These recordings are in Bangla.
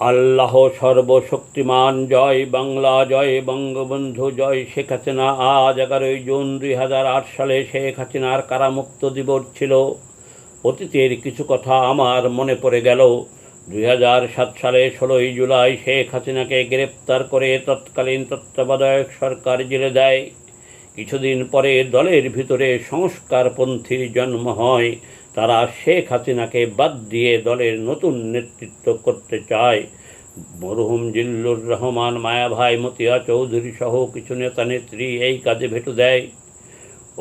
আল্লাহ সর্বশক্তিমান, জয় বাংলা, জয় বঙ্গবন্ধু, জয় শেখ হাসিনা। আজ এগারোই জুন দুই হাজার আট সালে শেখ হাসিনার কারামুক্ত দিবস ছিল। অতীতের কিছু কথা আমার মনে পড়ে গেল। দুই হাজার সাত সালে ষোলোই জুলাই শেখ হাসিনাকে গ্রেপ্তার করে তৎকালীন তত্ত্বাবধায়ক সরকার জেলে দেয়। কিছুদিন পরে দলের ভিতরে সংস্কারপন্থীর জন্ম হয়। তারা শেখ হাসিনাকে বাদ দিয়ে দলের নতুন নেতৃত্ব করতে চায়। মরহুম জিল্লুর রহমান, মায়াভাই, মতিয়া চৌধুরী সহ কিছু নেতা নেত্রী এই কাজে ভেটু দেয়।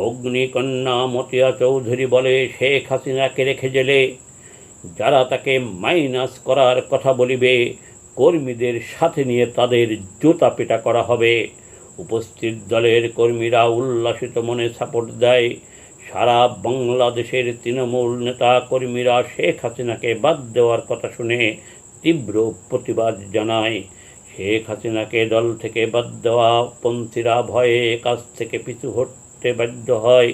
অগ্নিকন্যা মতিয়া চৌধুরী বলে, শেখ হাসিনাকে রেখে জেলে যারা তাকে মাইনাস করার কথা বলিবে, কর্মীদের সাথে নিয়ে তাদের জুতা পেটা করা হবে। উপস্থিত দলের কর্মীরা উল্লাসিত মনে সাপোর্ট দেয়। সারা বাংলাদেশের তৃণমূল নেতা কর্মীরা শেখ হাসিনাকে বাদ দেওয়ার কথা শুনে তীব্র প্রতিবাদ জানায়। শেখ হাসিনাকে দল থেকে বাদ দেওয়া পন্থীরা ভয়ে কাছ থেকে পিছু হটতে বাধ্য হয়।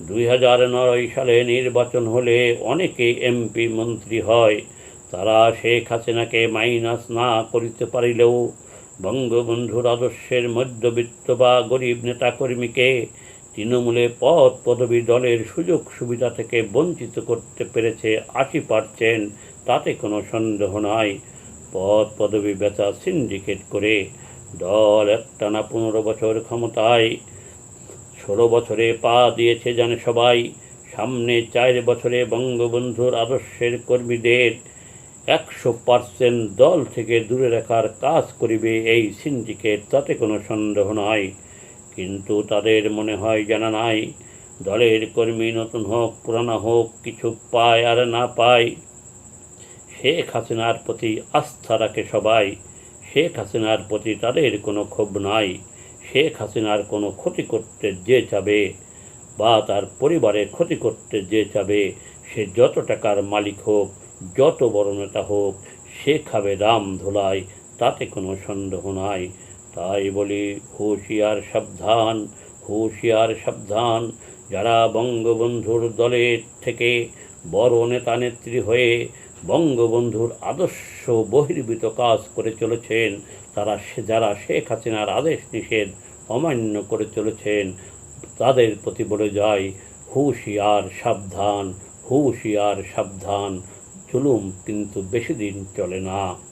দুই হাজার নয় সালে নির্বাচন হলে অনেকে এমপি মন্ত্রী হয়। তারা শেখ হাসিনাকে মাইনাস না করিতে পারিলেও বঙ্গবন্ধুর আদর্শের মধ্যবিত্ত বা গরিব নেতাকর্মীকে তৃণমূলে পদ পদবী দলের সুযোগ সুবিধা থেকে বঞ্চিত করতে পেরেছে আশি পার্সেন্ট, তাতে কোনো সন্দেহ নাই। পদ পদবী বেচা সিন্ডিকেট করে দল একটানা পনেরো বছর ক্ষমতায়। ষোলো বছরে পা দিয়েছে জানে সবাই, সামনে চার বছরে বঙ্গবন্ধুর আদর্শের কর্মীদের। একশো পার্সেন্ট দল থেকে দূরে রাখার কাজ করিবে এই সিন্ডিকেট তাতে কোনো সন্দেহ নাই। কিন্তু তাদের মনে হয় জানা নাই, দলের কর্মী নতুন হোক, পুরানো হোক, কিছু পায় আর না পায়। শেখ হাসিনার প্রতি আস্থা রাখে সবাই। শেখ হাসিনার প্রতি তাদের কোনো ক্ষোভ নাই। শেখ হাসিনার কোনো ক্ষতি করতে যে চাবে বা তার পরিবারের ক্ষতি করতে যে চাবে, সে যত টাকার মালিক হোক, যত বড় নেতা হোক সে খাবে রাম ধোলাই, তাতে কোনো সন্দেহ নাই। তাই বলি হুঁশিয়ার সাবধান হুঁশিয়ার সাবধান। যারা বঙ্গবন্ধুর দলের থেকে বড় নেতা নেত্রী হয়ে বঙ্গবন্ধুর আদর্শ বহির্ভূত কাজ করে চলেছেন, তারা যারা শেখ হাসিনার আদেশ নিষেধ অমান্য করে চলেছেন, তাদের প্রতি বলে যায় হুঁশিয়ার সাবধান হুঁশিয়ার সাবধান। জুলুম কিন্তু বেশি দিন চলে না।